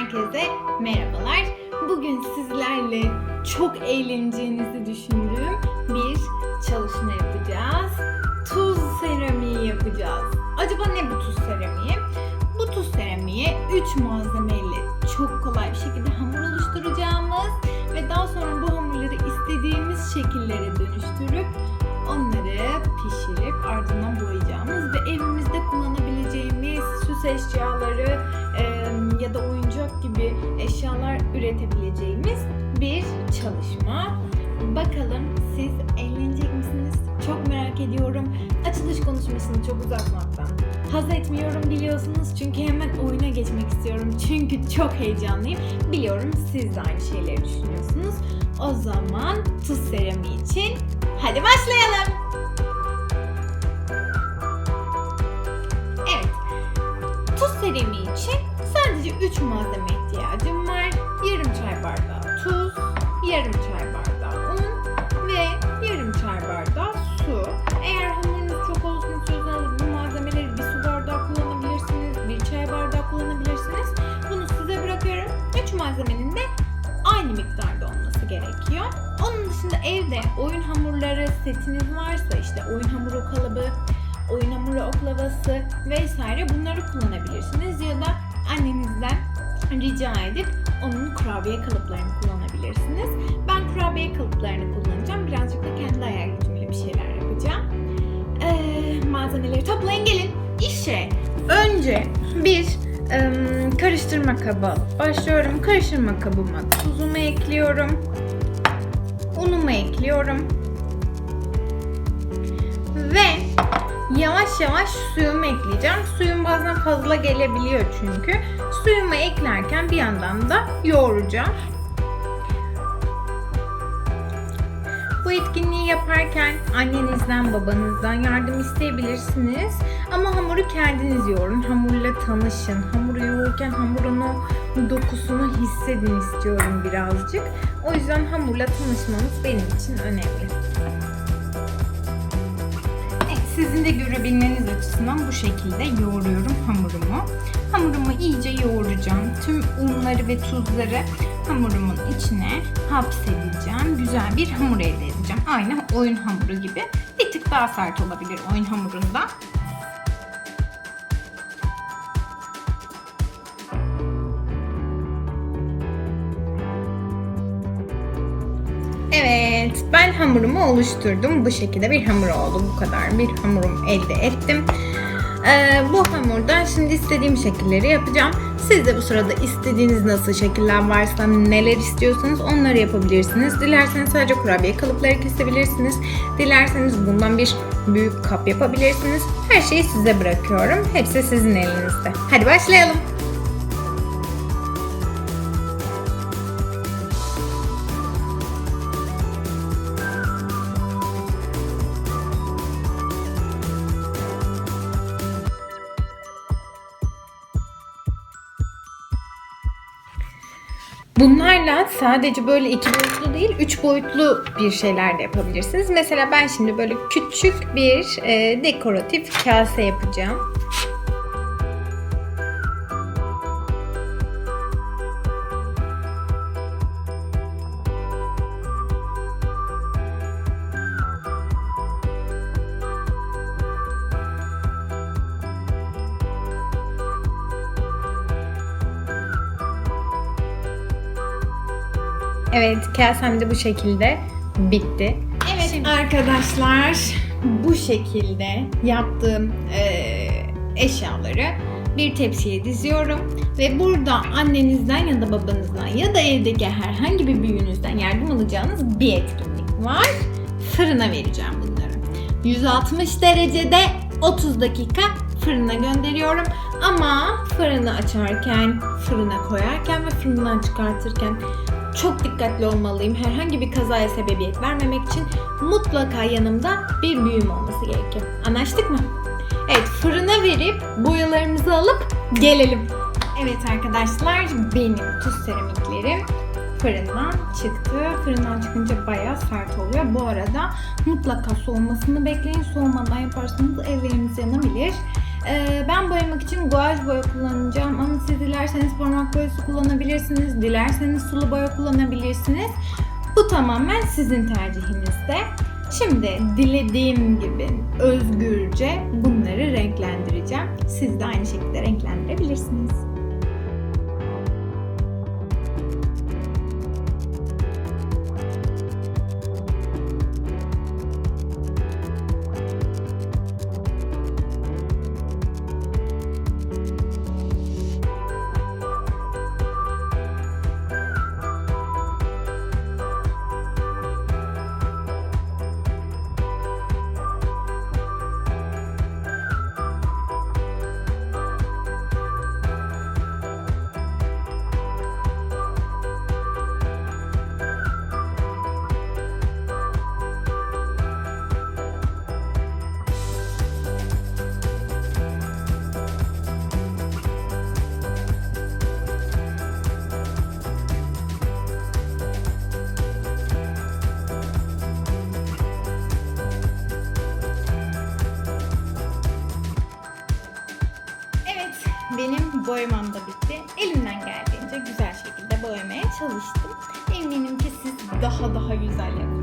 Herkese merhabalar. Bugün sizlerle çok eğleneceğinizi düşündüğüm bir çalışma yapacağız. Tuz seramiği yapacağız. Acaba ne bu tuz seramiği? Bu tuz seramiği 3 malzemeyle çok kolay bir şekilde hamur oluşturacağımız ve daha sonra bu hamurları istediğimiz şekillere dönüştürüp onları pişirip ardından boyayacağımız ve evimizde kullanabileceğimiz süs eşyaları ya da oyuncak gibi eşyalar üretebileceğimiz bir çalışma. Bakalım siz eğlenecek misiniz? Çok merak ediyorum. Açılış konuşmasını çok uzatmaktan haz etmiyorum biliyorsunuz çünkü hemen oyuna geçmek istiyorum. Çünkü çok heyecanlıyım. Biliyorum siz de aynı şeyleri düşünüyorsunuz. O zaman tuz seramiği için hadi başlayalım. 3 malzeme ihtiyacım var. Yarım çay bardağı tuz, yarım çay bardağı un ve yarım çay bardağı su. Eğer hamurunuz çok olsun istiyorsanız bu malzemeleri bir su bardağı kullanabilirsiniz, bir çay bardağı kullanabilirsiniz. Bunu size bırakıyorum. 3 malzemenin de aynı miktarda olması gerekiyor. Onun dışında evde oyun hamurları setiniz varsa işte oyun hamuru kalıbı, oyun hamuru oklavası vesaire bunları kullanabilirsiniz ya da annenizden rica edip onun kurabiye kalıplarını kullanabilirsiniz. Ben kurabiye kalıplarını kullanacağım. Birazcık da kendi hayal gücümle bir şeyler yapacağım. Ee, malzemeleri toplayın gelin. İşe önce bir ım, karıştırma kabı başlıyorum. Karıştırma kabıma tuzumu ekliyorum. Unumu ekliyorum. Ve yavaş yavaş suyumu ekleyeceğim. Suyum bazen fazla gelebiliyor çünkü. Suyumu eklerken bir yandan da yoğuracağım. Bu etkinliği yaparken annenizden, babanızdan yardım isteyebilirsiniz. Ama hamuru kendiniz yoğurun. Hamurla tanışın. Hamuru yoğururken hamurun o dokusunu hissedin istiyorum birazcık. O yüzden hamurla tanışmanız benim için önemli. Sizin de görebilmeniz açısından bu şekilde yoğuruyorum hamurumu. Hamurumu iyice yoğuracağım. Tüm unları ve tuzları hamurumun içine hapsedeceğim. Güzel bir hamur elde edeceğim. Aynı oyun hamuru gibi. Bir tık daha sert olabilir oyun hamurunda. Ben hamurumu oluşturdum. Bu şekilde bir hamur oldu. Bu kadar bir hamurum elde ettim. Ee, bu hamurdan şimdi istediğim şekilleri yapacağım. Siz de bu sırada istediğiniz nasıl şekiller varsa, neler istiyorsanız onları yapabilirsiniz. Dilerseniz sadece kurabiye kalıpları kesebilirsiniz. Dilerseniz bundan bir büyük kap yapabilirsiniz. Her şeyi size bırakıyorum. Hepsi sizin elinizde. Hadi başlayalım. Bunlarla sadece böyle iki boyutlu değil, üç boyutlu bir şeyler de yapabilirsiniz. Mesela ben şimdi böyle küçük bir e, dekoratif kase yapacağım. Evet, kasem de bu şekilde bitti. Evet arkadaşlar, bu şekilde yaptığım eee, eşyaları bir tepsiye diziyorum ve burada annenizden ya da babanızdan ya da evdeki herhangi bir büyüğünüzden yardım alacağınız bir etkinlik var. Fırına vereceğim bunları. 160 derecede 30 dakika fırına gönderiyorum. Ama fırını açarken, fırına koyarken ve fırından çıkartırken çok dikkatli olmalıyım. Herhangi bir kazaya sebebiyet vermemek için mutlaka yanımda bir büyüğüm olması gerekiyor. Anlaştık mı? Evet fırına verip boyalarımızı alıp gelelim. Evet arkadaşlar benim tuz seramiklerim fırından çıktı. Fırından çıkınca bayağı sert oluyor. Bu arada mutlaka soğumasını bekleyin. Soğumadan yaparsanız elleriniz yanabilir. Ee, ben boyamak için guaj boya kullanacağım ama İsterseniz parmak boyası kullanabilirsiniz, dilerseniz sulu boya kullanabilirsiniz. Bu tamamen sizin tercihinizde. Şimdi dilediğim gibi özgürce bunları renklendireceğim. Siz de aynı şekilde renklendirebilirsiniz. Boyamam da bitti. Elimden geldiğince güzel şekilde boyamaya çalıştım. Eminim ki siz daha daha güzel yapacaksınız.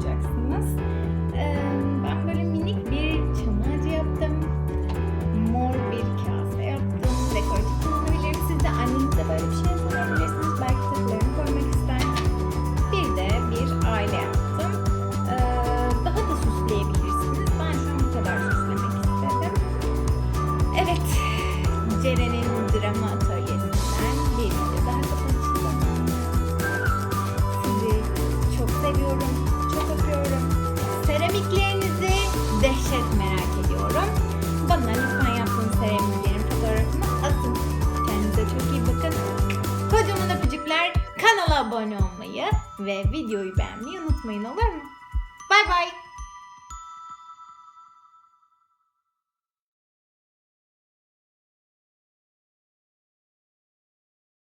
Seviyorum, çok öpüyorum. Seramiklerinizi dehşet merak ediyorum. Bana lütfen yaptığınız seramiklerin fotoğrafını atın. Kendinize çok iyi bakın. Kocaman öpücükler. Kanala abone olmayı ve videoyu beğenmeyi unutmayın olur mu?